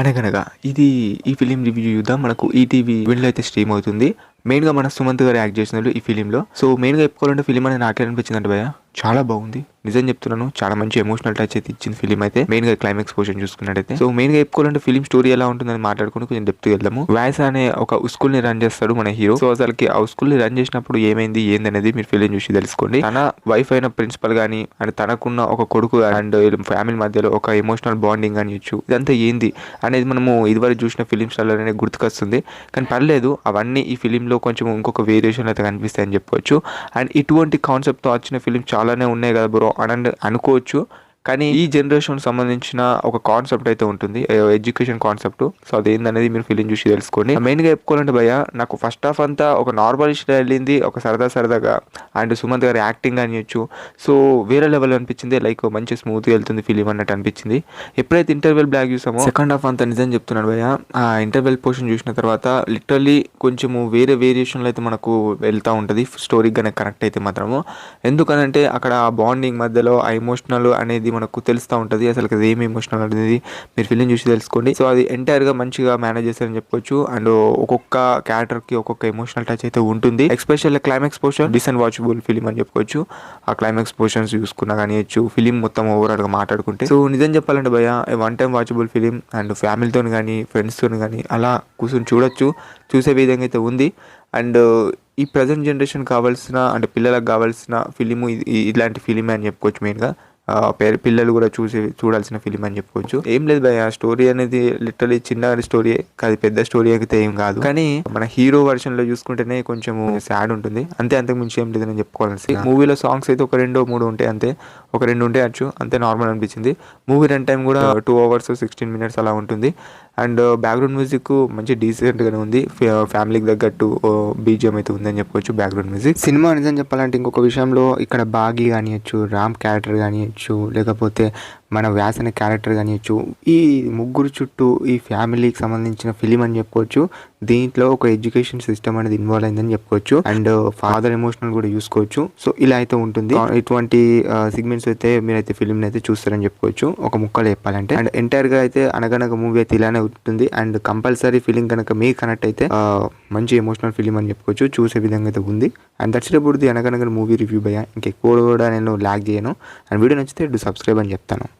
అనగనగా ఇది ఈ ఫిలిం రివ్యూ చూద్దాం. మనకు ఈటీవీ విన్లో అయితే స్ట్రీమ్ అవుతుంది. మెయిన్గా మన సుమంత్ గారు యాక్ట్ చేసినారు ఈ ఫిలింలో. సో మెయిన్గా చెప్పుకోవాలంటే ఫిలిం అనేది నాకే అనిపించిందంట భయ చాలా బాగుంది. నిజం చెప్తున్నాను చాలా మంచి ఎమోషనల్ టచ్ అయితే ఇచ్చింది ఫిలిం అయితే. మెయిన్గా క్లైమాక్స్ పోర్షన్ చూసుకున్నట్టయితే. సో మెయిన్గా చెప్పుకోవాలంటే ఫిలిం స్టోరీ ఎలా ఉంటుందని మాట్లాడుకుని కొంచెం డెప్త్ వెళ్దాము. వ్యాస్ అనే ఒక స్కూల్ని రన్ చేస్తాడు మన హీరో సో అసలుకి ఆ స్కూల్ని రన్ చేసినప్పుడు ఏమైంది ఏందనేది మీరు ఫిలిం చూసి తెలుసుకోండి. తన వైఫ్ అయిన ప్రిన్సిపల్ గానీ అండ్ తనకున్న ఒక కొడుకు అండ్ ఫ్యామిలీ మధ్యలో ఒక ఎమోషనల్ బాండింగ్ అని ఇచ్చు ఇదంతా ఏంది అనేది మనము ఇదివరకు చూసిన ఫిలిమ్స్ అనేది గుర్తుకొస్తుంది. కానీ పర్లేదు అవన్నీ ఈ ఫిలింలో కొంచెం ఇంకొక వేరియేషన్ అయితే కనిపిస్తాయని చెప్పవచ్చు అండ్ ఇటువంటి కాన్సెప్ట్తో వచ్చిన ఫిలిం చాలానే ఉన్నాయి కదా బ్రో. అని అనుకోవచ్చు కానీ ఈ జనరేషన్ సంబంధించిన ఒక కాన్సెప్ట్ అయితే ఉంటుంది. ఎడ్యుకేషన్ కాన్సెప్ట్ సో అదేందనేది మీరు ఫిలిం చూసి తెలుసుకోండి. మెయిన్గా చెప్పుకోవాలంటే భయ్య నాకు ఫస్ట్ ఆఫ్ అంతా ఒక నార్మల్ ఇష్ట వెళ్ళింది ఒక సరదా సరదాగా. అండ్ సుమంత్ గారి యాక్టింగ్ అనియొచ్చు సో వేరే లెవెల్ అనిపించింది లైక్ మంచి స్మూత్గా వెళ్తుంది ఫిలిం అన్నట్టు అనిపించింది. ఎప్పుడైతే ఇంటర్వెల్ బ్లాక్ చూసామో సెకండ్ హాఫ్ అంతా నిజం చెప్తున్నాడు భయ్య. ఆ ఇంటర్వెల్ పోర్షన్ చూసిన తర్వాత లిటరలీ కొంచెము వేరే వేరియేషన్లో అయితే మనకు వెళ్తూ ఉంటుంది. స్టోరీ కనుక కనెక్ట్ అయితే మాత్రము. ఎందుకనంటే అక్కడ ఆ బాండింగ్ మధ్యలో ఆ ఎమోషనల్ అనేది మనకు తెలుస్తూ ఉంటుంది. అసలు అది ఏమి ఎమోషనల్ అనేది మీరు ఫిలిం చూసి తెలుసుకోండి. సో అది ఎంటైర్గా మంచిగా మేనేజ్ చేస్తారని చెప్పొచ్చు అండ్ ఒక్కొక్క క్యారెక్టర్కి ఒక్కొక్క ఎమోషనల్ టచ్ అయితే ఉంటుంది. Especially climax portion decent watchable film అని చెప్పుకోవచ్చు. ఆ క్లైమాక్స్ పోర్షన్స్ చూసుకున్నా కానీ ఫిలిం మొత్తం ఓవరాల్గా మాట్లాడుకుంటే. సో నిజం చెప్పాలంటే భయ one time watchable film and ఫ్యామిలీతో కానీ ఫ్రెండ్స్తో కానీ అలా కూర్చొని చూడొచ్చు. చూసే విధంగా అయితే ఉంది. అండ్ ఈ ప్రజెంట్ జనరేషన్ కావాల్సిన అంటే పిల్లలకు కావాల్సిన ఫిలిము ఇలాంటి ఫిలిమే అని చెప్పుకోవచ్చు మెయిన్గా పిల్లలు కూడా చూసి చూడాల్సిన ఫిలిం అని చెప్పుకోవచ్చు. ఏం లేదు భయ స్టోరీ అనేది లిటరలీ చిన్న స్టోరీ కాదు పెద్ద స్టోరీ అయితే ఏం కాదు. కానీ మన హీరో వర్షన్లో చూసుకుంటేనే కొంచెం సాడ్ ఉంటుంది. అంతే అంతకు మించి ఏం లేదని చెప్పుకోవాల్సి మూవీలో సాంగ్స్ అయితే ఒక రెండో మూడు ఉంటాయి అంతే ఒక రెండు ఉంటే అచ్చు అంతే నార్మల్ అనిపించింది. మూవీ రన్ టైం కూడా టూ అవర్స్ సిక్స్టీన్ మినిట్స్ అలా ఉంటుంది. అండ్ బ్యాక్గ్రౌండ్ మ్యూజిక్ మంచి డీసెంట్గానే ఉంది. ఫ్యామిలీకి తగ్గట్టు బీజిఎం అయితే ఉందని చెప్పుకోవచ్చు బ్యాక్గ్రౌండ్ మ్యూజిక్ సినిమా నిజం చెప్పాలంటే ఇంకొక విషయంలో ఇక్కడ బాగి కానియచ్చు రామ్ క్యారెక్టర్ కానియచ్చు లేకపోతే మన వ్యాసన క్యారెక్టర్ కానివచ్చు ఈ ముగ్గురు చుట్టూ ఈ ఫ్యామిలీకి సంబంధించిన ఫిలిం అని చెప్పుకోవచ్చు. దీంట్లో ఒక ఎడ్యుకేషన్ సిస్టమ్ అనేది ఇన్వాల్వ్ అయిందని చెప్పుకోవచ్చు. అండ్ ఫాదర్ ఎమోషనల్ కూడా చూసుకోవచ్చు సో ఇలా అయితే ఉంటుంది. Uh, ఇటువంటి uh, సిగ్మెంట్స్ అయితే మీరైతే ఫిలిం అయితే చూస్తారని చెప్పుకోవచ్చు. ఒక ముక్కలు చెప్పాలంటే. అండ్ ఎంటైర్గా అయితే అనగనగ మూవీ అయితే ఇలానే ఉంటుంది. అండ్ కంపల్సరీ ఫిలిం కనుక మీకు కనెక్ట్ అయితే uh, మంచి ఎమోషనల్ ఫిలిం అని చెప్పుకోవచ్చు. చూసే విధంగా అయితే ఉంది. And that's Anaganaga movie review భయ ఇంకెక్కువ కూడా నేను లాగ్ చేయను. అండ్ వీడియో నచ్చితే సబ్స్క్రైబ్ అని చెప్తాను.